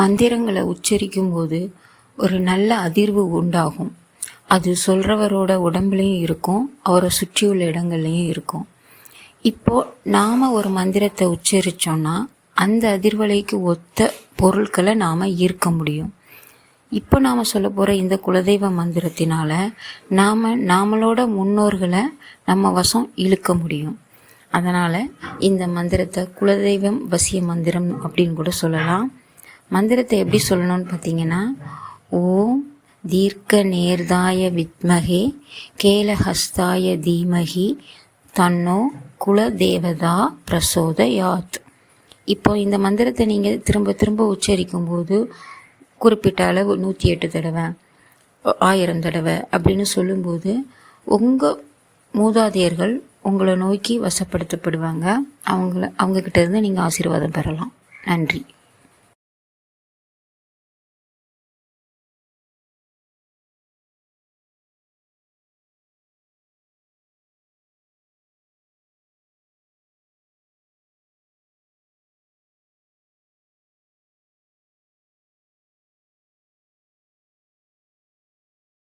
மந்திரங்களை உச்சரிக்கும் போது ஒரு நல்ல அதிர்வு உண்டாகும். அது சொல்கிறவரோட உடம்புலையும் இருக்கும் அவரை சுற்றியுள்ள இடங்கள்லையும் இருக்கும். இப்போ நாம் ஒரு மந்திரத்தை உச்சரித்தோன்னா அந்த அதிர்வலைக்கு ஒத்த பொருட்களை நாம் ஈர்க்க முடியும். இப்போ நாம் சொல்ல போகிற இந்த குலதெய்வ மந்திரத்தினால நாம் நாமளோட முன்னோர்களை நம்ம வசம் இழுக்க முடியும். அதனால் இந்த மந்திரத்தை குலதெய்வம் வசிய மந்திரம் அப்படின்னு கூட சொல்லலாம். மந்திரத்தை எப்படி சொல்லணும்னு பார்த்தீங்கன்னா ஓம் தீர்க்க நேர்தாய வித்மகே கேலஹஸ்தாய தீமகி தன்னோ குலதேவதா பிரசோதயாத். இப்போ இந்த மந்திரத்தை நீங்கள் திரும்ப திரும்ப உச்சரிக்கும் போது குறிப்பிட்ட அளவு நூற்றி எட்டு தடவை ஆயிரம் தடவை அப்படின்னு சொல்லும்போது உங்கள் மூதாதையர்கள் உங்களை நோக்கி வசப்படுத்தப்படுவாங்க. அவங்கள அவங்கக்கிட்ட இருந்து நீங்கள் ஆசீர்வாதம் பெறலாம். நன்றி.